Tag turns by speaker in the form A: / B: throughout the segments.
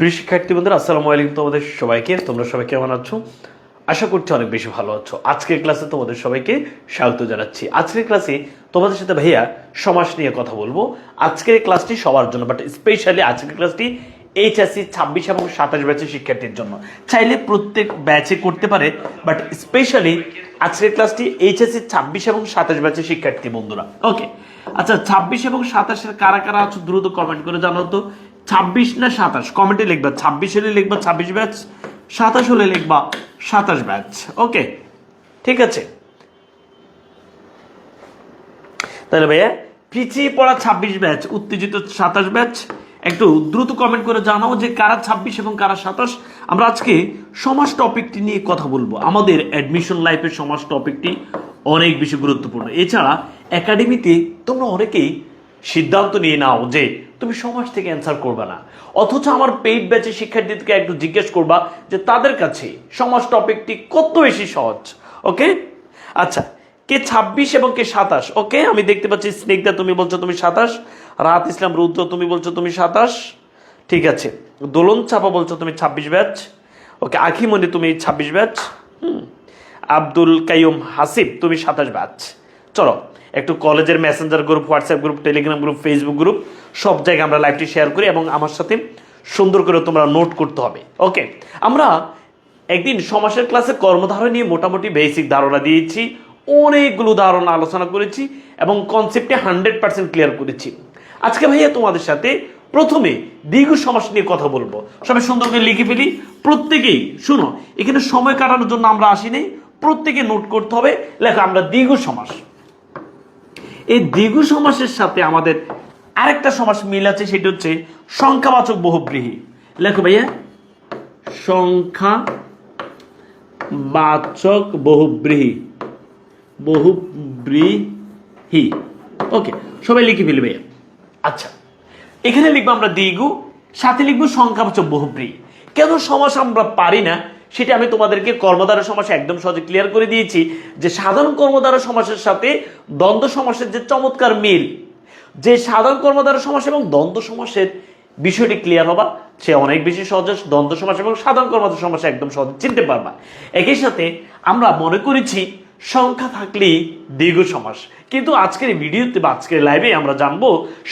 A: প্রিয় শিক্ষার্থী বন্ধুরা, আসসালামু আলাইকুম তোমাদের সবাইকে। তোমরা সবাই কেমন আছো? আশা করছি অনেক বেশি ভালো আছো। আজকের ক্লাসে তোমাদের সবাইকে স্বাগত জানাচ্ছি। আজকের ক্লাসে তোমাদের সাথে ভাইয়া সমাস নিয়ে কথা বলব। আজকের ক্লাসটি সবার জন্য বাট স্পেশালি আজকের ক্লাসটি এইচএসসি ছাব্বিশ এবং সাতাশ ব্যাচের শিক্ষার্থীর জন্য। চাইলে প্রত্যেক ব্যাচে করতে পারে বাট স্পেশালি আজকের ক্লাসটি এইচএসসি ছাব্বিশ এবং সাতাশ ব্যাচের শিক্ষার্থী বন্ধুরা। ওকে আচ্ছা ছাব্বিশ এবং সাতাশের কারা কারা আছো দ্রুত কমেন্ট করে জানাও তো। ছাব্বিশ না সাতাশ? কমেন্টে লিখবা। ছাব্বিশ হলে লিখবা ছাব্বিশ ব্যাচ, সাতাশ হলে লিখবা সাতাশ ব্যাচ। ওকে ঠিক আছে? তাহলে ভাইয়া, পিছিয়ে পড়া ছাব্বিশ ব্যাচ, উত্তেজিত সাতাশ ব্যাচ, একটু দ্রুত কমেন্ট করে জানাও যে কারা ছাব্বিশ এবং কারা সাতাশ। আমরা আজকে সমাজ টপিকটি নিয়ে কথা বলব। আমাদের অ্যাডমিশন লাইফের সমাজ টপিকটি অনেক বেশি গুরুত্বপূর্ণ। এছাড়া একাডেমিতে তোমরা অনেকেই সিদ্ধান্ত নিয়ে নাও যে তুমি সমাজ থেকে অ্যান্সার করবে না। অথচ আমার পেইড ব্যাচের শিক্ষার্থীদেরকে একটু জিজ্ঞেস করবা যে তাদের কাছে সমাজ টপিকটি কত বেশি সহজ ওকে আচ্ছা কে ছাব্বিশ এবং কে সাতাশ ওকে আমি দেখতে পাচ্ছি স্নেকদা তুমি বলছো তুমি সাতাশ। রাত ইসলাম, রুদ্র, তুমি বলছো তুমি সাতাশ। ঠিক আছে, দোলন চাপা বলছো তুমি ছাব্বিশ ব্যাচ। ওকে আখিমণি তুমি ছাব্বিশ ব্যাচ। হুম, আব্দুল কাইয়ুম হাসিব, তুমি সাতাশ ব্যাচ। চলো একটু কলেজের Messenger group WhatsApp group Telegram group Facebook group সব জায়গায় আমরা লাইভটি শেয়ার করি এবং আমার সাথে সুন্দর করে তোমরা নোট করতে হবে। ওকে আমরা একদিন সমাসের ক্লাসে কর্মধারয় নিয়ে মোটামুটি বেসিক ধারণা দিয়েছি, অনেকগুলো ধারণা আলোচনা করেছি এবং কনসেপ্টে হান্ড্রেড পার্সেন্ট ক্লিয়ার করেছি। আজকে ভাইয়া তোমাদের সাথে প্রথমে দীর্ঘ সমাস নিয়ে কথা বলব। সবাই সুন্দর করে লিখে ফেলি। প্রত্যেকেই, শুনো, এখানে সময় কাটানোর জন্য আমরা আসিনি প্রত্যেকে নোট করতে হবে। লেখা, আমরা দীর্ঘ সমাস। এই দীর্ঘ সমাসের সাথে আমাদের আরেকটা সমাস মিল আছে, সেটা হচ্ছে সংখ্যাবাচক বহুব্রীহি। লেখো ভাইয়া। সংখ্যা বাচক বহুব্রীহি। বহুব্রীহি। ওকে, সবাই লিখে ফেলি ভাইয়া। আচ্ছা এখানে লিখব আমরা দ্বিগু, সাথে লিখব সংখ্যাবাচক বহুব্রীহি। কেন সমাস আমরা পারি না? সেটা আমি তোমাদেরকে কর্মধারা সমাসে একদম সহজে ক্লিয়ার করে দিয়েছি যে সাধারণ কর্মধারা সমাসের সাথে দ্বন্দ্ব সমাসের যে চমৎকার মিল, যে সাধারণ কর্মধারা সমাস এবং দ্বন্দ্ব সমাসের বিষয়টি ক্লিয়ার হবা। সে অনেক বেশি সহজে, দ্বন্দ্ব সমাস এবং সাধারণ কর্মধারা সমাসে একদম সহজে চিনতে পারবা। একই সাথে আমরা মনে করেছি সংখ্যা থাকলেই দীর্ঘ সমাস। কিন্তু আজকের ভিডিওতে বা আজকের লাইভে আমরা জানব,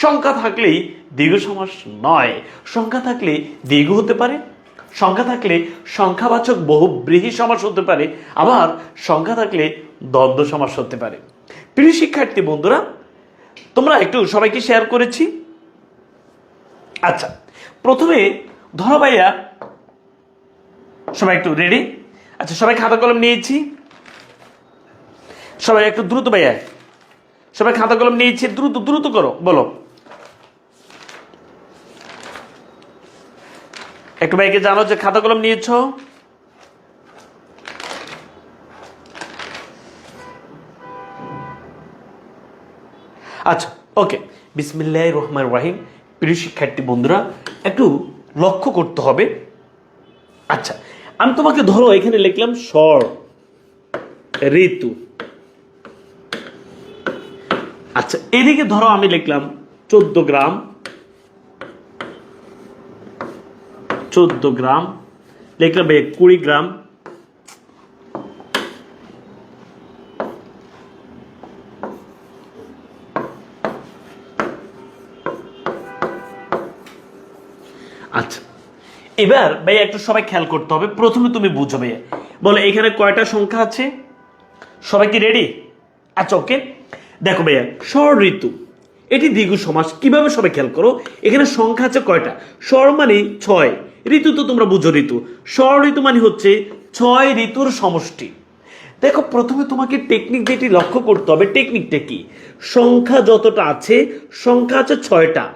A: সংখ্যা থাকলেই দীর্ঘ সমাস নয়। সংখ্যা থাকলে দীর্ঘ হতে পারে সংখ্যা থাকলে সংখ্যাবাচক বহুব্রীহি সমাস হতে পারে, আবার সংখ্যা থাকলে দ্বন্দ্ব সমাস হতে পারে। প্রিয় শিক্ষার্থী বন্ধুরা, তোমরা একটু সবাইকে শেয়ার করেছি। আচ্ছা প্রথমে ধরো ভাইয়া, সবাই একটু রেডি আচ্ছা সবাই খাতা কলম নিয়েছি। সবাই একটু দ্রুত ভাইয়া, সবাই খাতা কলম নিয়েছি, দ্রুত দ্রুত করো, বলো। একটু ভাইকে জানো যে খাতা কলম নিয়েছ? আচ্ছা ওকে। বিসমিল্লাহ রহমান রাহিম। প্রিয় শিক্ষার্থী বন্ধুরা, একটু লক্ষ্য করতে হবে। আচ্ছা আমি তোমাকে ধরো, এখানে লিখলাম স্বর, ঋতু। আচ্ছা এদিকে ধরো, আমি লিখলাম চোদ্দ গ্রাম। চোদ্দ গ্রাম, লিখলাম ভাই কুড়ি গ্রাম। আচ্ছা এবার ভাই একটু সবাই খেয়াল করতে হবে। প্রথমে তুমি বুঝো ভাইয়া। বলো, এখানে কয়টা সংখ্যা আছে? সবাই কি রেডি আচ্ছা ওকে দেখো ভাইয়া স্বর ঋতু এটি দীর্ঘ সমাস। কীভাবে সবাই খেয়াল করো? এখানে সংখ্যা আছে কয়টা? স্বর মানে ছয়। ঋতু তো তোমরা বুঝো ঋতু। স্বর ঋতু মানে হচ্ছে ছয় ঋতুর সমষ্টি। দেখো, প্রথমে তোমাকে টেকনিক যেটি লক্ষ্য করতে হবে টেকনিকটা কি? সংখ্যা যতটা আছে, সংখ্যা আছে ছয়টা।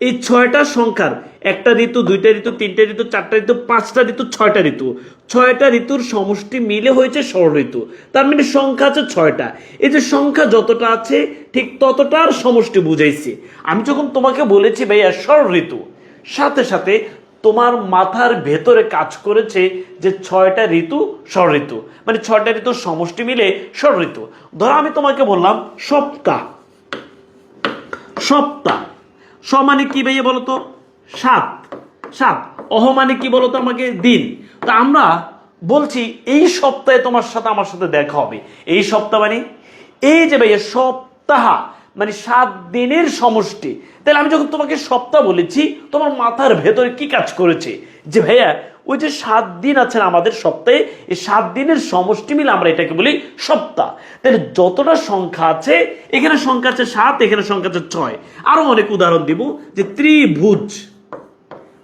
A: এই ছয়টা সংখ্যার, একটা ঋতু, দুইটা ঋতু, তিনটা ঋতু, চারটা ঋতু, পাঁচটা ঋতু, ছয়টা ঋতু। ছয়টা ঋতুর সমষ্টি মিলে হয়েছে ষড় ঋতু। তার মানে সংখ্যা আছে ছয়টা। এই যে সংখ্যা যতটা আছে, ঠিক ততটার সমষ্টি বুঝাইছি। আমি যখন তোমাকে বলেছি, ভাইয়া ষড় ঋতু। সাথে সাথে তোমার মাথার ভেতরে কাজ করেছে যে ছয়টা ঋতু ষড় ঋতু মানে ছয়টা ঋতুর সমষ্টি মিলে ষড় ঋতু ধরো আমি তোমাকে বললাম সপ্তাহ সপ্তাহ স মানে কি ভাইয়া বলো তো? সাত। সাত। অহ মানে কি বলতো আমাকে? দিন। তা আমরা বলছি, এই সপ্তাহে তোমার সাথে আমার সাথে দেখা হবে। এই সপ্তাহ মানে? এই যে ভাইয়া সপ্তাহ। মানে সাত দিনের সমষ্টি। তাহলে আমি যখন তোমাকে সপ্তাহ বলেছি, তোমার মাথার ভেতরে কি কাজ করেছে? যে ভাইয়া, ওই যে সাত দিন আছে আমাদের সপ্তাহে, এই সাত দিনের সমষ্টি মিলে আমরা এটাকে বলি সপ্তাহ। তাহলে যতটা সংখ্যা আছে, এখানে সংখ্যা আছে সাত, এখানে সংখ্যা আছে ছয়। আরও অনেক উদাহরণ দিব যে ত্রিভুজ।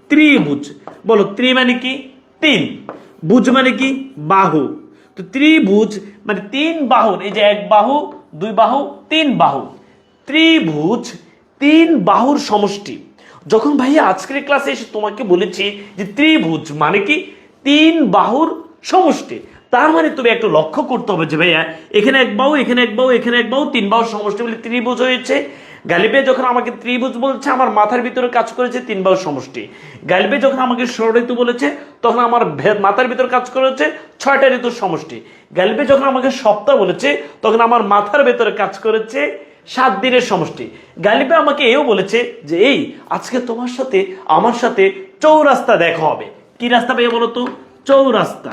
A: ত্রিভুজ। বলো, ত্রি মানে কি? তিন। ভুজ মানে কি? বাহু। তো ত্রিভুজ মানে তিন বাহুর। এই যে এক বাহু, দুই বাহু, তিন বাহু। ত্রিভুজ, তিন বাহুর সমষ্টি। যখন ভাইয়া আজকের ক্লাসে এসে তোমাকে বলেছি যে ত্রিভুজ মানে কি? তিন বাহুর সমষ্টি। তার মানে তুমি একটু লক্ষ্য করতে হবে যে ভাইয়া, এখানে এক বাহু, এখানে এক বাহু, এখানে এক বাহু, তিন বাহুর সমষ্টি বলে ত্রিভুজ হয়েছে। গালিবে যখন আমাকে ত্রিভুজ বলছে, আমার মাথার ভিতরে কাজ করেছে তিন বাহুর সমষ্টি। গালিবে যখন আমাকে ষড়ঋতু বলেছে, তখন আমার মাথার ভিতরে কাজ করেছে ছয়টা ঋতুর সমষ্টি। গালিবে যখন আমাকে সপ্তাহ বলেছে, তখন আমার মাথার ভেতরে কাজ করেছে সাত দিনের সমষ্টি। গালিবে আমাকে এও বলেছে যে, এই, আজকে তোমার সাথে, আমার সাথে চৌরাস্তা দেখা হবে। কি রাস্তা পেয়ে বলো তো চৌরাস্তা।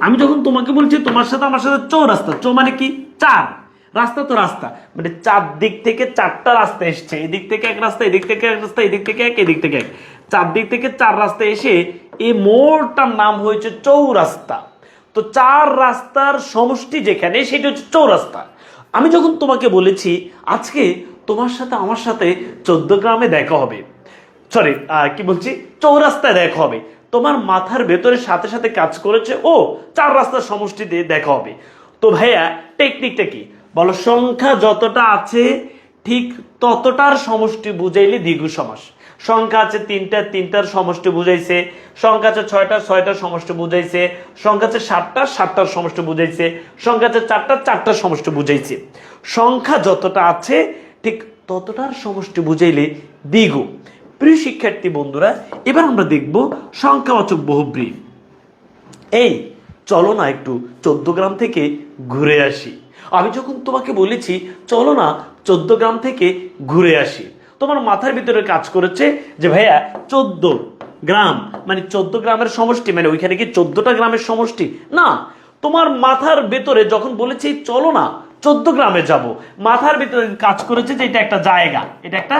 A: আমি যখন তোমাকে বলছি, তোমার সাথে, আমার সাথে চৌরাস্তা। চৌ মানে কি? চার। রাস্তা তো রাস্তা। মানে চার দিক থেকে চারটা রাস্তা এসছে। এদিক থেকে এক রাস্তা, এদিক থেকে এক রাস্তা, এদিক থেকে এক, এদিক থেকে এক। চার দিক থেকে চার রাস্তা এসে এই মোড়টার নাম হয়েছে চৌরাস্তা। তো চার রাস্তার সমষ্টি যেখানে, সেটা হচ্ছে চৌরাস্তা। আমি যখন তোমাকে বলেছি, আজকে তোমার সাথে আমার সাথে চোদ্দ গ্রামে দেখা হবে। সরি কি বলছি? চৌরাস্তায় দেখা হবে। তোমার মাথার ভেতরে সাথে সাথে কাজ করেছে ও চার রাস্তার সমষ্টিতে দেখা হবে। তো ভাইয়া টেকনিকটা কি? বলো, সংখ্যা যতটা আছে, ঠিক ততটার সমষ্টি বুঝাইলে দ্বিগু সমাস। সংখ্যা আছে তিনটা, তিনটার সমষ্টি বুঝাইছে। সংখ্যা আছে ছয়টা, ছয়টার সমষ্টি বুঝাইছে। সংখ্যা আছে সাতটা, সাতটার সমষ্টি বুঝাইছে। সংখ্যা আছে চারটা, চারটার সমষ্টি বুঝাইছে। সংখ্যা যতটা আছে, ঠিক ততটার সমষ্টি বুঝাইলে দ্বিগু প্রিয় শিক্ষার্থী বন্ধুরা, এবার আমরা দেখব সংখ্যাবাচক বহুব্রী। এই, চলো না একটু চোদ্দ গ্রাম থেকে ঘুরে আসি। আমি যখন তোমাকে বলেছি, চলো না চোদ্দ গ্রাম থেকে ঘুরে আসি। তোমার মাথার ভিতরে কাজ করেছে যে ভাইয়া চোদ্দ গ্রাম মানে চোদ্দ গ্রামের সমষ্টি মানে ওইখানে কি চোদ্দটা গ্রামের সমষ্টি? না, তোমার মাথার ভেতরে যখন বলেছি, চলো না, চোদ্দ গ্রামে যাব। মাথার ভিতরে কাজ করেছে যে এটা একটা জায়গা, এটা একটা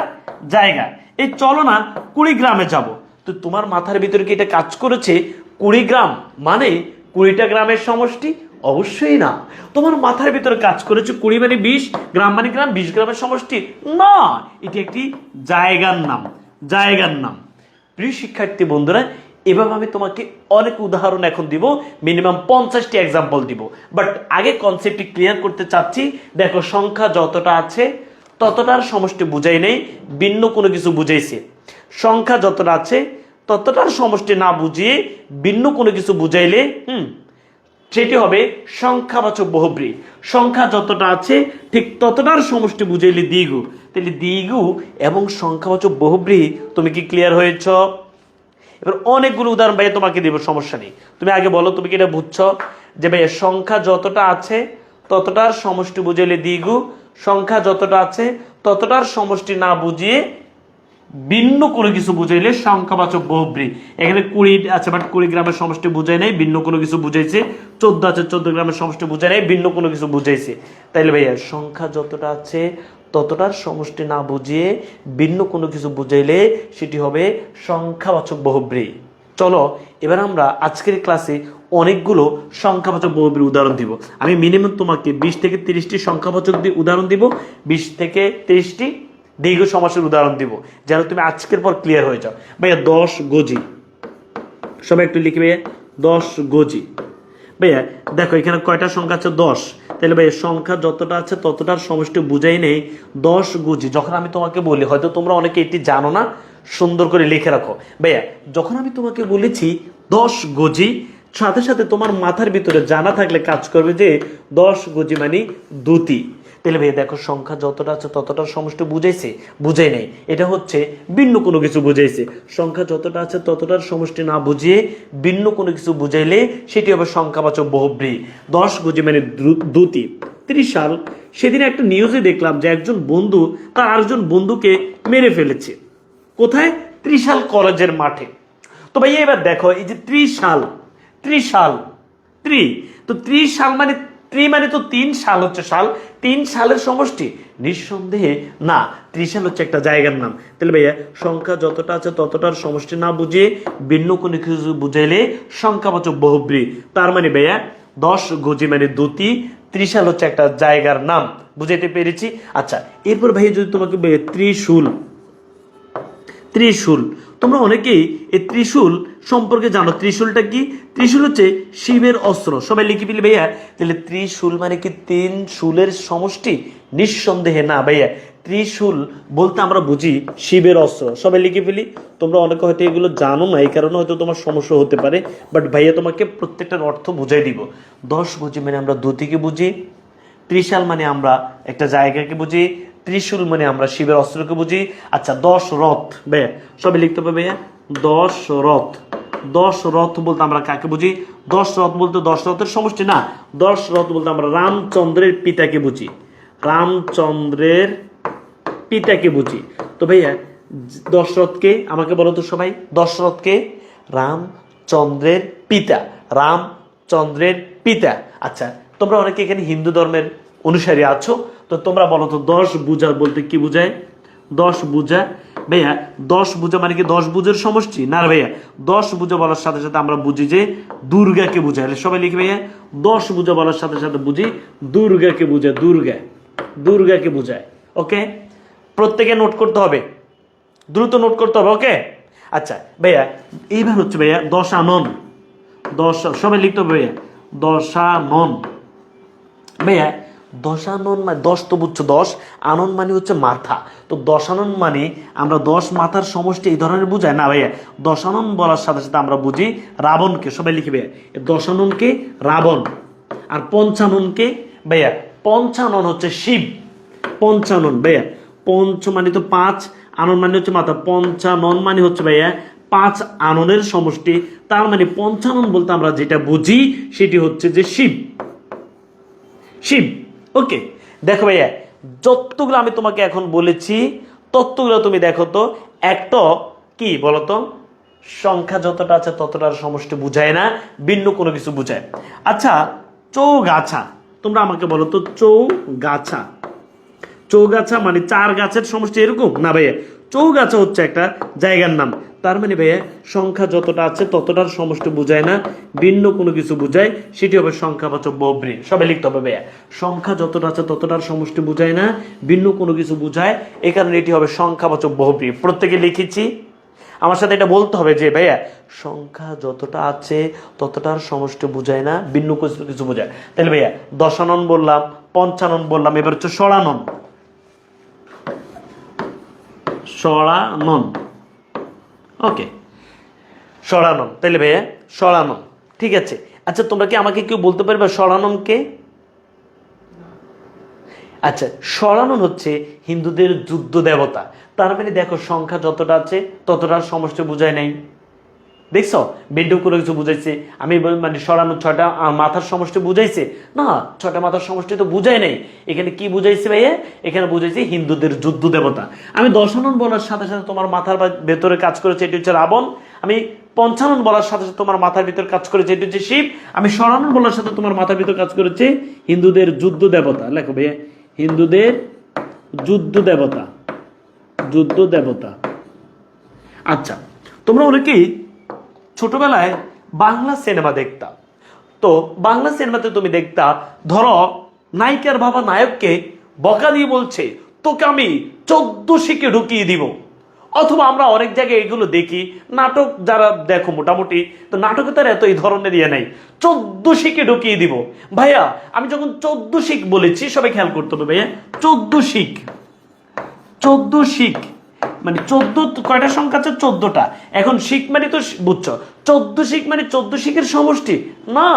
A: জায়গা। এই চলো না, কুড়ি গ্রামে যাব। তো তোমার মাথার ভিতরে কি এটা কাজ করেছে? কুড়ি গ্রাম মানে কুড়িটা গ্রামের সমষ্টি অবশ্যই না। তোমার মাথার ভিতরে কাজ করেছে কুড়ি মানে বিশ, গ্রাম মানে গ্রাম, বিশ গ্রামের সমষ্টি না। এটি একটি জায়গার নাম জায়গার নাম। প্রিয় শিক্ষার্থী বন্ধুরা, এভাবে আমি তোমাকে অনেক উদাহরণ এখন দিব মিনিমাম পঞ্চাশটি এক্সাম্পল দিব। বাট আগে কনসেপ্টটি ক্লিয়ার করতে চাচ্ছি, দেখো সংখ্যা যতটা আছে, ততটার সমষ্টি বুঝাই নেই, ভিন্ন কোনো কিছু বুঝাইছে। সংখ্যা যতটা আছে, ততটার সমষ্টি না বুঝিয়ে ভিন্ন কোনো কিছু বুঝাইলে, হুম সেটি হবে সংখ্যাবাচক বহুব্রী। সংখ্যা যতটা আছে, ঠিক ততটার সমষ্টি বুঝাইলে দ্বিগু। তাহলে দ্বিগু এবং সংখ্যাবাচক বহুব্রী, তুমি কি ক্লিয়ার হয়েছ? এবার অনেকগুলো উদাহরণ ভাইয়া তোমাকে দেবো, সমস্যা নেই। তুমি আগে বলো, তুমি কি এটা বুঝছ? যে ভাইয়া সংখ্যা যতটা আছে, ততটার সমষ্টি বুঝাইলে দ্বিগু। সংখ্যা যতটা আছে, ততটার সমষ্টি না বুঝিয়ে ভিন্ন কোনো কিছু বুঝাইলে সংখ্যাবাচক বহুব্রী। এখানে কুড়ি আছে বাট কুড়ি গ্রামের সমষ্টি বুঝাই নাই, ভিন্ন কোনো কিছু বুঝাইছে। চোদ্দ আছে, চোদ্দ গ্রামের সমষ্টি বুঝাই নাই, ভিন্ন কোনো কিছু বুঝাইছে। তাইলে ভাইয়া, সংখ্যা যতটা আছে, ততটার সমষ্টি না বুঝিয়ে ভিন্ন কোনো কিছু বুঝাইলে সেটি হবে সংখ্যাবাচক বহুব্রী। চলো, এবার আমরা আজকের ক্লাসে অনেকগুলো সংখ্যাবাচক বহুব্রীর উদাহরণ দিব। আমি মিনিমাম তোমাকে বিশ থেকে তিরিশটি সংখ্যাবাচক দিয়ে উদাহরণ দিব। বিশ থেকে তিরিশটি দীর্ঘ সমাসের উদাহরণ দিব। যেন তুমি আজকের পর ক্লিয়ার হয়ে যাও। ভাইয়া, দশ গজি। সবাই একটু লিখবে দশ গজি। ভাইয়া, দেখো, এখানে কয়টা সংখ্যা আছে? দশ। তাহলে ভাইয়া, সংখ্যা যতটা আছে ততটার সমষ্টি বুঝাই নেই। দশ গজি, যখন আমি তোমাকে বলি, হয়তো তোমরা অনেকে এটি জানো না, সুন্দর করে লিখে রাখো। ভাইয়া, যখন আমি তোমাকে বলেছি দশ গজি, সাথে সাথে তোমার মাথার ভিতরে জানা থাকলে কাজ করবে যে দশ গজি মানে দুতি তাহলে ভাই দেখো সংখ্যা যতটা আছে ততটা সমষ্টি বুঝাইছে, বুঝাই নেই। এটা হচ্ছে ভিন্ন কোনো কিছু বুঝাইছে। সংখ্যা যতটা আছে ততটার সমষ্টি না বুঝিয়ে ভিন্ন কোনো কিছু বুঝাইলে সেটি হবে সংখ্যাবাচক বহুব্রী। দশ গুজি মানে দুতি তিরিশ সাল সেদিন একটা নিউজে দেখলাম যে একজন বন্ধু তার আরেকজন বন্ধুকে মেরে ফেলেছে। কোথায়? ত্রিশাল কলেজের মাঠে। তো ভাইয়া এবার দেখো, এই যে ত্রিশাল ত্রিশাল ত্রি। তো ত্রিশাল মানে ত্রি মানে তো তিন সাল হচ্ছে সাল, তিন সালের সমষ্টি। নিঃসন্দেহে না ত্রিশাল হচ্ছে একটা জায়গার নাম। তাহলে ভাইয়া, সংখ্যা যতটা আছে ততটার সমষ্টি না বুঝিয়ে ভিন্ন কোনো কিছু বুঝাইলে সংখ্যাবাচক বহুব্রী। তার মানে ভাইয়া, দশ গজি মানে দুতি ত্রিশাল হচ্ছে একটা জায়গার নাম। বুঝাইতে পেরেছি? আচ্ছা এরপর ভাইয়া যদি তোমাকে ত্রিশূল। ত্রিশূল। তোমরা অনেকেই এই ত্রিশূল সম্পর্কে জানো। ত্রিশূলটা কি? ত্রিশূল হচ্ছে শিবের অস্ত্র। সবাই লিখে ফেলি, ভাইয়া। তাহলে ত্রিশূল মানে কি? তিন শূলের সমষ্টি? নিঃসন্দেহে না, ভাইয়া। ত্রিশূল বলতে আমরা বুঝি শিবের অস্ত্র। সবাই লিখে ফেলি। তোমরা অনেকে হয়তো এগুলো জানো না, এই কারণে হয়তো তোমার সমস্যা হতে পারে। বাট ভাইয়া, তোমাকে প্রত্যেকটার অর্থ বুঝাই দিব। দশ বুঝি মানে আমরা দুতিকে বুঝি। ত্রিশাল মানে আমরা একটা জায়গাকে বুঝি। ত্রিশূল মানে আমরা শিবের অস্ত্রকে বুঝি। আচ্ছা দশ রথ বে সবাই লিখতে পারবে, ভাইয়া? দশ রথ দশ রথ বলতে আমরা কাকে বুঝি? দশ রথ বলতে দশ রথের সমষ্টি না। দশ রথ বলতে আমরা রামচন্দ্রের পিতাকে বুঝি। রামচন্দ্রের পিতাকে বুঝি। তো ভাইয়া, দশরথকে আমাকে বলো তো সবাই। দশরথকে রামচন্দ্রের পিতা। রামচন্দ্রের পিতা। আচ্ছা তোমরা অনেকে এখানে হিন্দু ধর্মের অনুসারী আছো। তো তোমরা বলো তো দশ বুঝা বলতে কি বুঝায়? দশ বুঝা ভাইয়া, দশ বুঝা মানে কি দশ বুঝের সমষ্টি? না ভাইয়া, দশ বুঝা বলার সাথে সাথে আমরা বুঝি যে দুর্গাকে বুঝায়। সবাই লিখে ভাইয়া, দশ বুঝা বলার সাথে সাথে বুঝি দুর্গাকে বুঝায়, দুর্গা, দুর্গাকে বুঝায়, ওকে? প্রত্যেকে নোট করতে হবে, দ্রুত নোট করতে হবে, ওকে? আচ্ছা ভাইয়া, এইবার হচ্ছে ভাইয়া, দশানন, দশ, সবাই লিখতে হবে ভাইয়া, দশানন। ভাইয়া দশানন মানে দশ তো বুঝছ, দশ আনন মানে হচ্ছে মাথা। তো দশানন মানে আমরা দশ মাথার সমষ্টি এই ধরনের বুঝায় না ভাইয়া দশানন বলার সাথে সাথে আমরা বুঝি রাবণকে, সবাই লিখে ভাইয়া। এই দশাননকে রাবণ, আর পঞ্চাননকে ভাইয়া পঞ্চানন হচ্ছে শিব। পঞ্চানন ভাইয়া, পঞ্চ মানে তো পাঁচ, আনন মানে হচ্ছে মাথা। পঞ্চানন মানে হচ্ছে ভাইয়া পাঁচ আননের সমষ্টি। তার মানে পঞ্চানন বলতে আমরা যেটা বুঝি সেটি হচ্ছে যে শিব। শিব। ওকে দেখো ভাইয়া, যতগুলো আমি তোমাকে এখন বলেছি, ততগুলো তুমি দেখো তো, একটা কি বলতো? সংখ্যা যতটা আছে ততটার সমষ্টি বুঝায় না, ভিন্ন কোনো কিছু বুঝায়। আচ্ছা চৌগাছা, তোমরা আমাকে বলো তো, চৌগাছা। চৌগাছা মানে চার গাছের সমষ্টি এরকম? না ভাইয়া, চৌগাছা হচ্ছে একটা জায়গার নাম। তার মানে ভাইয়া, সংখ্যা যতটা আছে ততটার সমষ্টি বোঝায় না, ভিন্ন কোনো কিছু বোঝায়, সেটি হবে সংখ্যাবাচক বহুব্রী সবাই লিখতে হবে ভাইয়া, সংখ্যা যতটা আছে ততটার সমষ্টি বোঝায় না, ভিন্ন কোনো কিছু বোঝায়, এই কারণে এটি হবে সংখ্যাবাচক বহুব্রী প্রত্যেকে লিখেছি? আমার সাথে এটা বলতে হবে যে ভাইয়া, সংখ্যা যতটা আছে ততটার সমষ্টি বোঝায় না, ভিন্ন কিছু কিছু বোঝায়। তাহলে ভাইয়া, দশানন বললাম, পঞ্চানন বললাম, এবার হচ্ছে ষড়ানন। সরানন ওকে সরানন তাইলে ভাইয়া সরানন ঠিক আছে। আচ্ছা তোমরা কি আমাকে কেউ বলতে পারবে সরানন কে? আচ্ছা সরানন হচ্ছে হিন্দুদের যুদ্ধ দেবতা। তার মানে দেখো, সংখ্যা যতটা আছে, ততটা সমস্ত বোঝায় নাই। দেখছ? বেন্ডু করে কিছু বুঝাইছে। আমি মানে সরানো ছটা মাথার সমষ্টি বুঝাইছে? না ছটা মাথার সমষ্টি তো বুঝাই নাই। এখানে কি বুঝাইছে ভাইয়া? এখানে বুঝাইছে হিন্দুদের যুদ্ধ দেবতা। আমি দশানন বলার সাথে সাথে তোমার মাথার ভেতরে কাজ করেছে, এটি হচ্ছে রাবণ। আমি পঞ্চানন বলার সাথে সাথে তোমার মাথার ভিতর কাজ করেছে, এটি হচ্ছে শিব। আমি সরানন বলার সাথে তোমার মাথার ভিতর কাজ করেছে হিন্দুদের যুদ্ধ দেবতা। লেখো ভাইয়া। হিন্দুদের যুদ্ধ দেবতা। যুদ্ধ দেবতা। আচ্ছা তোমরা অনেকেই ছোটবেলায় বাংলা সিনেমা দেখতাম তো বাংলা সিনেমাতে তুমি দেখতা, ধরো, নায়িকার বাবা নায়ককে বকা দিয়ে বলছে, তোকে আমি চোদ্দ শিখে ঢুকিয়ে দিব। অথবা আমরা অনেক জায়গায় এগুলো দেখি, নাটক যারা দেখো মোটামুটি, তো নাটকে তার এত এই ধরনের ইয়ে নাই। চোদ্দ শিখে ঢুকিয়ে দিব। ভাইয়া, আমি যখন চোদ্দ শিখ বলেছি, সবাই খেয়াল করতে হবে ভাইয়া। চোদ্দ শিখ চোদ্দ শিখ মানে চোদ্দ, কয়টা সংখ্যা আছে? চোদ্দটা। এখন শিখ মানে তো বুঝছ, চোদ্দ শিখ মানে চোদ্দ শিখের সমষ্টি। না,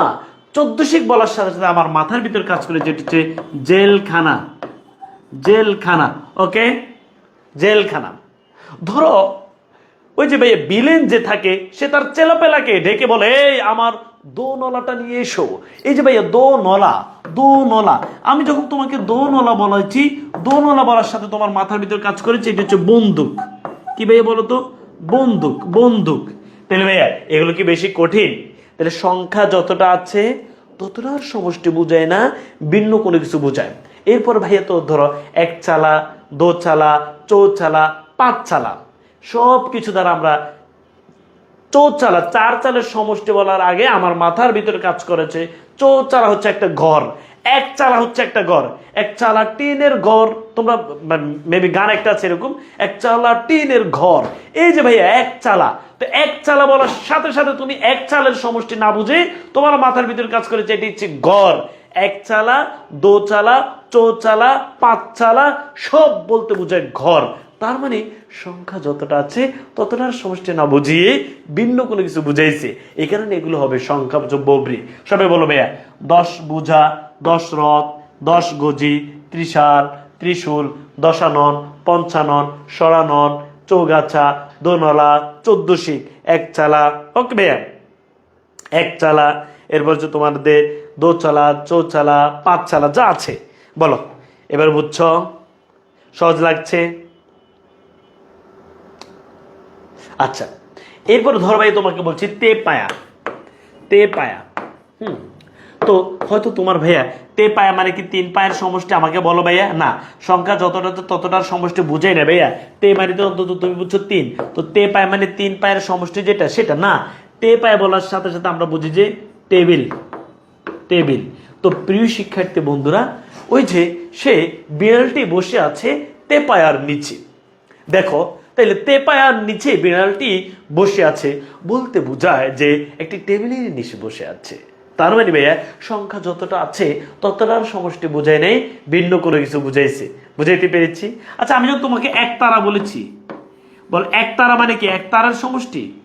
A: চোদ্দ শিখ বলার সাথে সাথে আমার মাথার ভিতর কাজ করে যেটি হচ্ছে জেলখানা। জেলখানা, ওকে? জেলখানা। ধরো, ওই যে ভাইয়া বিলেন যে থাকে, সে তার চেলাপেলাকে ডেকে বলে, এই, আমার দো নলাটা নিয়ে এসো। এই যে ভাইয়া, দো নলা দো নলা। আমি যখন তোমাকে দো নলা বলেছি, দো নলা বলার সাথে তোমার মাথার ভিতর কাজ করেছে, এটা হচ্ছে বন্দুক। কি ভাইয়া বলো তো বন্দুক বন্দুক। তাহলে ভাইয়া, এগুলো কি বেশি কঠিন? তাহলে সংখ্যা যতটা আছে ততটার সমষ্টি বোঝায় না, ভিন্ন কোনো কিছু বোঝায়। এরপর ভাইয়া তো ধরো, এক চালা, দো চালা, চৌ চালা, পাঁচ চালা। সব কিছু দ্বারা আমরা চৌচালা, চার চালের সমষ্টি বলার আগে আমার মাথার ভিতরে কাজ করেছে, চৌচালা হচ্ছে একটা ঘর, এক চালা হচ্ছে একটা ঘর, এক চালা টিনের ঘর, তোমরা মেবি গান একটা আছে এরকম, এক চালা টিনের ঘর, এই যে ভাইয়া, এক চালা, তো এক চালা বলার সাথে সাথে তুমি এক চালের সমষ্টি না বুঝে তোমার মাথার ভিতরে কাজ করেছে, এটি হচ্ছে ঘর, এক চালা, দো চালা, চৌচালা, পাঁচ চালা, সব বলতে বোঝায় ঘর তার মানে সংখ্যা যতটা আছে ততটার সমষ্টি না বুঝিয়ে ভিন্ন কোনো কিছু বুঝাইছে। এই কারণে এগুলো হবে সংখ্যা ববরি সবাই বলো ভাইয়া, দশ বুঝা, দশ রথ, দশ গজি, ত্রিশাল, ত্রিশূল, দশানন, পঞ্চানন সরানন চৌগাছা, দোনলা চোদ্দ এক চালা ওকে ভাইয়া এক চালা এরপর হচ্ছে তোমাদের দো চালা চৌ চালা পাঁচ চালা যা আছে, বলো। এবার বুঝছ? সহজ লাগছে? আচ্ছা এরপর ধর ভাই তোমাকে বলছি তে পায়া। তে পায়া। হুম, তো হয়তো তোমার ভাইয়া তে পায়া মানে কি তিন পায়ের সমষ্টি আমাকে বলো ভাইয়া? না, সংখ্যা যতটা তো ততটার সমষ্টি বুঝাই না ভাইয়া। তে মানে তো অন্তত তুমি বুঝছ তিন। তো তে পায় মানে তিন পায়ের সমষ্টি যেটা, সেটা না। তে পায় বলার সাথে সাথে আমরা বুঝি যে টেবিল। টেবিল। তো প্রিয় শিক্ষার্থী বন্ধুরা, ওই যে সে বিড়ালটি বসে আছে তেপায়ার নিচে। দেখো তাইলে তেপায়ার নিচে বিড়ালটি বসে আছে। বলতে বোঝায় যে একটি টেবিলের নিচে বসে আছে। তার মানে ভাইয়া, সংখ্যা যতটা আছে ততটার সমষ্টি বোঝায় নেই, ভিন্ন কোনো কিছু বুঝাইছে। বুঝাইতে পেরেছি? আচ্ছা আমি যখন তোমাকে এক তারা বলেছি। বল, এক তারা মানে কি? এক তারার সমষ্টি?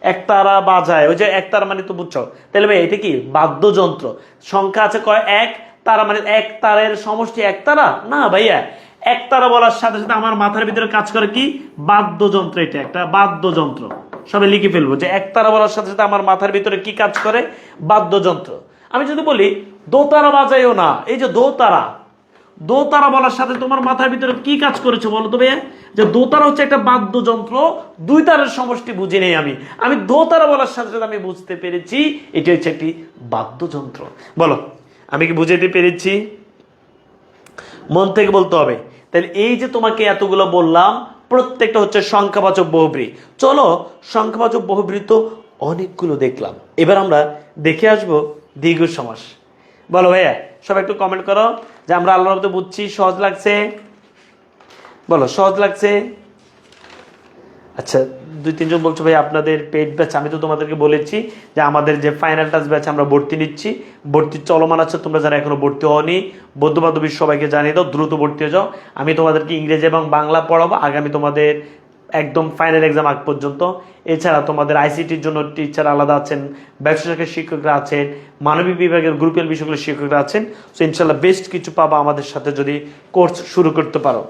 A: এক তারা বাজায়। ওই যে এক তারা মানে তো বুঝছ। তাহলে ভাই এটা কি? বাদ্যযন্ত্র। সংখ্যা আছে কয়? এক। তারা মানে এক তারের সমষ্টি এক তারা? না ভাইয়া এক তারা বলার সাথে সাথে আমার মাথার ভিতরে কাজ করে কি? বাদ্যযন্ত্র এটা একটা, বাদ্যযন্ত্র। সবাই লিখে ফেলব যে একতারা বলার সাথে সাথে আমার মাথার ভিতরে কি কাজ করে? বাদ্যযন্ত্র। আমি যদি বলি, দোতারা বাজাইও না। এই যে দোতারা দোতারা বলার সাথে তোমার মাথার ভিতরে কি কাজ করেছে বলো তো ভাইয়া? যে দোতারা হচ্ছে একটা বাদ্যযন্ত্র, দুই তারের সমষ্টি বুঝি নেই আমি। আমি দোতারা বলার সাথে সাথে আমি বুঝতে পেরেছি, এটি হচ্ছে একটি বাদ্যযন্ত্র। বলো, আমি কি বুঝাইতে পেরেছি? মন থেকে বলতে হবে। তাহলে এই যে তোমাকে এতগুলো বললাম, প্রত্যেকটা হচ্ছে সংখ্যাবাচক বহুব্রী। চলো, সংখ্যাবাচক বহুব্রী তো অনেকগুলো দেখলাম। এবার আমরা দেখে আসব দীর্ঘ সমাস। বলো ভাইয়া, সবাই একটু কমেন্ট করো যে আমরা আল্লাহ বুঝছি, সহজ লাগছে? বলো, সহজ লাগছে? আচ্ছা দুই তিনজন বলছো, ভাই, আপনাদের পেড ব্যাচ আমি তো তোমাদেরকে বলেছি যে আমাদের যে ফাইনাল টাচ ব্যাচ আমরা ভর্তি নিচ্ছি, ভর্তি চলমান আছে, তোমরা যারা এখনও ভর্তি হওনি বন্ধু বান্ধবীর সবাইকে জানিয়ে দাও, দ্রুত ভর্তি হয়ে যাও। আমি তোমাদেরকে ইংরেজি এবং বাংলা পড়াবো, আগামী তোমাদের একদম ফাইনাল এক্সাম আগ পর্যন্ত। এছাড়া তোমাদের আইসিটির জন্য টিচার আলাদা আছেন ব্যবসা শিক্ষকরা আছেন, মানবিক বিভাগের গ্রুপের বিষয়গুলোর শিক্ষকরা আছেন। সো ইনশাল্লাহ বেস্ট কিছু পাবা আমাদের সাথে যদি কোর্স শুরু করতে পারো।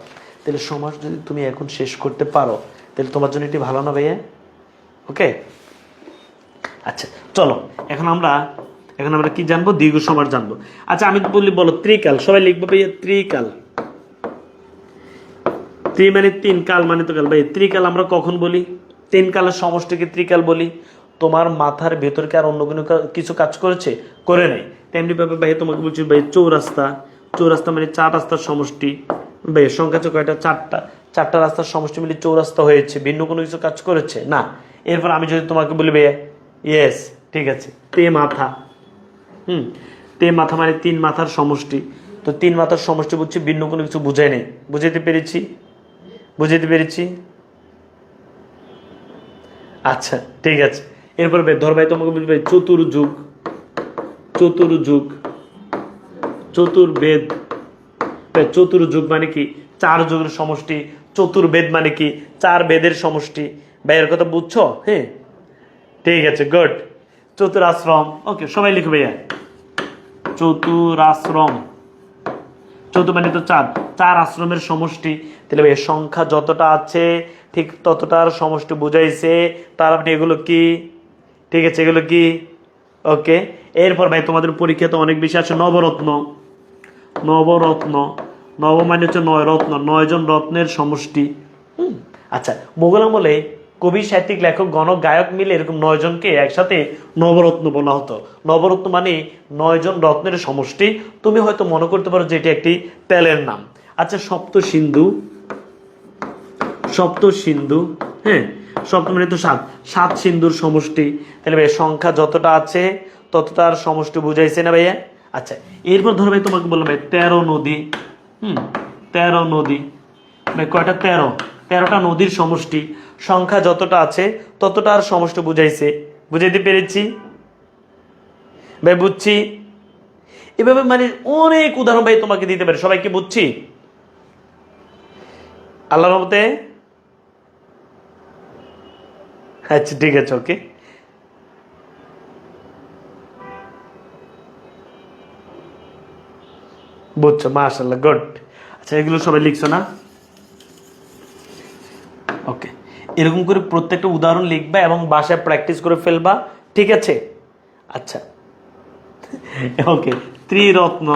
A: তাহলে সমাজ যদি তুমি এখন শেষ করতে পারো তাহলে তোমার জন্য এটি ভালো না ভাইয়া? ওকে? আচ্ছা চলো, এখন আমরা এখন আমরা কি জানব? দীর্ঘ সমাজ জানব। আচ্ছা আমি তো বললি বলো, ত্রিকাল। সবাই লিখব ভাইয়া, ত্রিকাল। ত্রি মানে তিন, কাল মানে তো কাল। ভাই ত্রিকাল আমরা কখন বলি? তিন কালের সমষ্টিকে ত্রিকাল বলি। তোমার মাথার ভেতরকে আর অন্য কোনো কিছু কাজ করেছে? করে নেই। তেমনি ভাবে ভাই তোমাকে বলছি ভাই চৌরাস্তা। চৌরাস্তা মানে চার রাস্তার সমষ্টি। ভাই সংখ্যা আছে কয়টা? চারটা। চারটা রাস্তার সমষ্টি মিলে চৌরাস্তা হয়েছে, ভিন্ন কোনো কিছু কাজ করেছে? না। এরপর আমি যদি তোমাকে বলি ইয়েস ঠিক আছে। তে মাথা, হুম, তে মাথা মানে তিন মাথার সমষ্টি। তো তিন মাথার সমষ্টি বুঝছি, ভিন্ন কোনো কিছু বুঝাই নেই। বুঝাইতে পেরেছি? বুঝাইতে পেরেছি? আচ্ছা ঠিক আছে। এরপর ভাই, ধর ভাই, তোমাকে ভাই, চতুর্যুগ চতুর্যুগ, চতুর্বেদ। চতুর্যুগ মানে কি? চার যুগের সমষ্টি চতুর্বেদ মানে কি? চার বেদের সমষ্টি। ভাই, এর কথা বুঝছ? হ্যাঁ? ঠিক আছে গুড চতুরাশ্রম। ওকে সবাই লিখবে ভাইয়া। চতুরাশ্রম। চৌদ্দ মানে তো চার চার আশ্রমের সমষ্টি। তাহলে ভাইয়া, সংখ্যা যতটা আছে, ঠিক ততটার সমষ্টি বুঝাইছে। তার মানে এগুলো কি? ঠিক আছে, এগুলো কি? ওকে এরপর ভাই, তোমাদের পরীক্ষা তো অনেক বেশি আছে। নবরত্ন। নবরত্ন। নব মানে হচ্ছে নয় রত্ন নয় জন রত্নের সমষ্টি। হুম, আচ্ছা মোগল আমলে কবি সাহিত্যিক লেখক গণক গায়ক মিলে এরকম নয় জনকে একসাথে নবরত্ন বলা হতো। নবরত্ন মানে নয় জন রত্নের সমষ্টি। তুমি হয়তো মনে করতে পারো যে এটি একটি তেলের নাম। আচ্ছা সপ্ত সিন্ধু সপ্ত সিন্ধু হ্যাঁ সপ্ত মানে তো সাত। সাত সিন্ধুর সমষ্টি। তাহলে ভাইয়া সংখ্যা যতটা আছে ততটার সমষ্টি বুঝাইছে না ভাইয়া? আচ্ছা এরপর ধরো ভাই তোমাকে বললাম ভাই তেরো নদী। হুম, তেরো নদী। ভাই কয়টা? তেরো। তেরোটা নদীর সমষ্টি। সংখ্যা যতটা আছে ততটা আর সমষ্টি বুঝাইছে। বুঝাইতে পেরেছি? ভাই, বুঝছি? এভাবে মানে অনেক উদাহরণ ভাই তোমাকে দিতে পারে। সবাইকে বুঝছি? আল্লাহ রহমতে? আচ্ছা ঠিক আছে ওকে বুঝছ মাশাল্লাহ গুড আচ্ছা এগুলো সবাই লিখছো না? ওকে এরকম করে প্রত্যেকটা উদাহরণ লিখবা এবং বাসায় প্র্যাকটিস করে ফেলবা, ঠিক আছে? আচ্ছা। ওকে ত্রিরত্ন।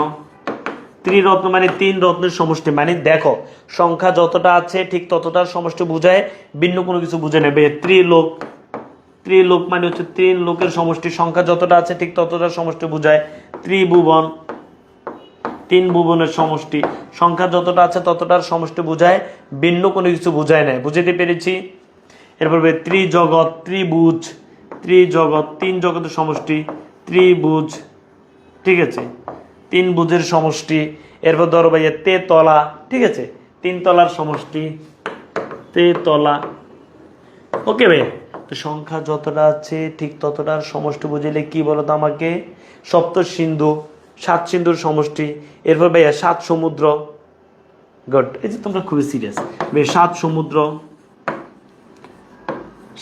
A: ত্রিরত্ন মানে তিন রত্নের সমষ্টি মানে দেখো, সংখ্যা যতটা আছে, ঠিক ততটার সমষ্টি বোঝায়, ভিন্ন কোনো কিছু বুঝে নেবে। ত্রিলোক। ত্রিলোক মানে হচ্ছে তিন লোকের সমষ্টি, সংখ্যা যতটা আছে, ঠিক ততটার সমষ্টি বোঝায়। ত্রিভুবন। তিন ভুবনের সমষ্টি। সংখ্যা যতটা আছে ততটার সমষ্টি বোঝায়, ভিন্ন কোনো কিছু বোঝায় না বুঝতে পেরেছি? এরপর ত্রিজগৎ, ত্রিভুজ। ত্রিজগৎ, তিন জগতের সমষ্টি, ত্রিভুজ। ঠিক আছে? তিন ভুজের সমষ্টি। এরপর ধরো ভাইয়া তেতলা। ঠিক আছে? তিন তলার সমষ্টি। তেতলা। ওকে ভাইয়া? তো সংখ্যা যতটা আছে ঠিক ততটার সমষ্টি বুঝিলে কি বলো তো আমাকে? সপ্ত সিন্ধু সাত সিন্ধুর সমষ্টি, এরপর ভাইয়া সাত সমুদ্র। গড এই যে তোমরা খুবই সিরিয়াস ভাই সাত সমুদ্র,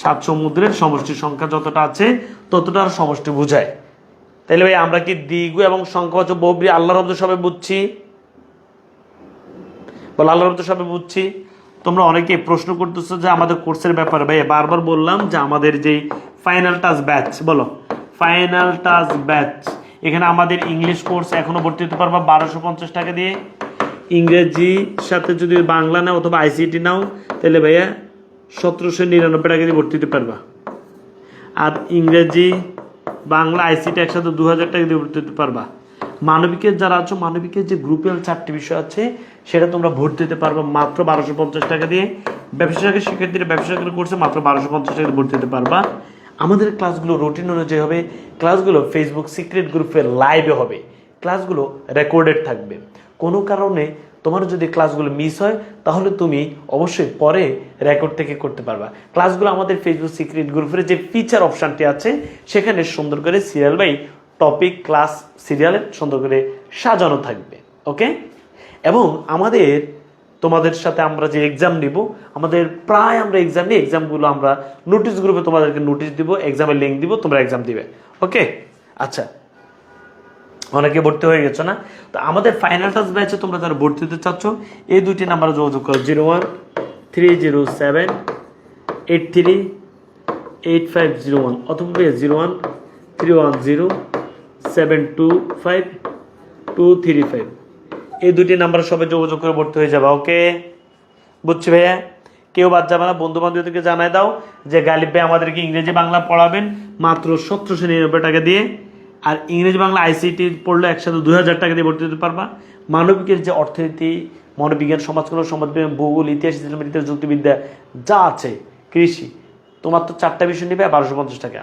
A: সাত সমুদ্রের সমষ্টি সংখ্যা যতটা আছে ততটার সমষ্টি বোঝায়। তাইলে ভাই আমরা কি দিগু এবং সংখ্যাবাচক বহুব্রী আল্লাহ রব্দ সবাই বুঝছি? বলে আল্লাহ রব্দ সবে বুঝছি? তোমরা অনেকে প্রশ্ন করতেছো যে আমাদের কোর্সের ব্যাপারে। ভাই বারবার বললাম যে আমাদের যেই ফাইনাল টাচ ব্যাচ বলো ফাইনাল টাচ ব্যাচ এখানে আমাদের ইংলিশ কোর্স এখনও ভর্তি হতে পারবা, বারোশো পঞ্চাশ টাকা দিয়ে। ইংরেজি সাথে যদি বাংলা নাও অথবা আইসিটি নাও, তাহলে ভাইয়া সতেরোশো নিরানব্বই টাকা দিয়ে ভর্তি হতে পারবা। আর ইংরেজি, বাংলা আইসিটি একসাথে দু হাজার টাকা দিয়ে ভর্তি হতে পারবা। মানবিকের যারা আছো, মানবিকের যে গ্রুপের চারটি বিষয় আছে, সেটা তোমরা ভর্তি হতে পারবা মাত্র বারোশো পঞ্চাশ টাকা দিয়ে। ব্যবসা শিক্ষার্থীরা ব্যবসা শাখার কোর্সে মাত্র বারোশো পঞ্চাশ টাকা দিয়ে ভর্তি হতে পারবা। আমাদের ক্লাসগুলো রুটিন অনুযায়ী হবে, ক্লাসগুলো ফেসবুক সিক্রেট গ্রুপের লাইভে হবে, ক্লাসগুলো রেকর্ডেড থাকবে। কোনো কারণে তোমার যদি ক্লাসগুলো মিস হয়, তাহলে তুমি অবশ্যই পরে রেকর্ড থেকে করতে পারবা। ক্লাসগুলো আমাদের ফেসবুক সিক্রেট গ্রুপের যে ফিচার অপশানটি আছে, সেখানে সুন্দর করে সিরিয়াল বাই টপিক ক্লাস সিরিয়ালের সুন্দর করে সাজানো থাকবে ওকে এবং আমাদের তোমাদের সাথে আমরা যে এক্সাম নিব, আমাদের প্রায় আমরা এক্সাম নিই এক্সামগুলো আমরা নোটিশ গ্রুপে তোমাদেরকে নোটিশ দিব এক্সামের লিঙ্ক দিব, তোমরা এক্সাম দিবে। ওকে আচ্ছা। অনেকে ভর্তি হয়ে গেছো না? তো আমাদের ফাইনাল টাচ ব্যাচে তোমরা যারা ভর্তি হতে চাচ্ছ, এই দুইটি নাম্বারে যোগাযোগ করো। Zero one three zero seven eight three eight five zero one অথবা zero one three one zero seven two five two three five এই দুটি নাম্বার সবাই যোগাযোগ করে ভর্তি হয়ে যাবে ওকে বুঝছি ভাইয়া? কেউ বাদ যাবে না বন্ধু বান্ধবদেরকে জানাই দাও যে গালিব ভাই আমাদেরকে ইংরেজি বাংলা পড়াবেন মাত্র সতেরোশো নিরানব্বই টাকা দিয়ে। আর ইংরেজি বাংলা আইসিটি পড়লে একসাথে দুই হাজার টাকা দিয়ে ভর্তি হতে পারবা। মানবিকের যে অর্থনীতি, মনোবিজ্ঞান সমাজকর্ম সমাজবিজ্ঞান, ভূগোল, ইতিহাস ইতিহাস, যুক্তিবিদ্যা, যা আছে, কৃষি, তোমার তো চারটা বিষয় নেবে, বারোশো পঞ্চাশ টাকা।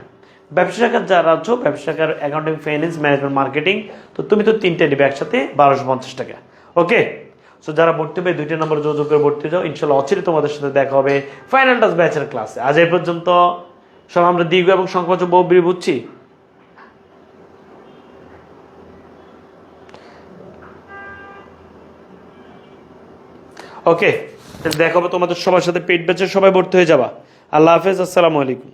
A: ব্যবসা শাখার যারা আছো ব্যবসা অ্যাকাউন্টিং ফাইন্যান্স ম্যানেজমেন্ট মার্কেটিং তো তুমি তো তিনটে নেবে একসাথে বারোশো পঞ্চাশ টাকা। ওকে সো যারা ভর্তি হবে, দুইটা নম্বর যোগাযোগ করে ভর্তি যাও। ইনশাল্লাহ অচিরে তোমাদের সাথে দেখা হবে ফাইনাল টাচ ব্যাচের ক্লাসে আজ এই পর্যন্ত। সব আমরা দীর্ঘ এবং সংকোচ বহুব্রী বুঝছি? ওকে দেখা হবে তোমাদের সবার সাথে পেট বেচে সবাই ভর্তি হয়ে যাবা। আল্লাহ হাফেজ, আসসালামু আলাইকুম।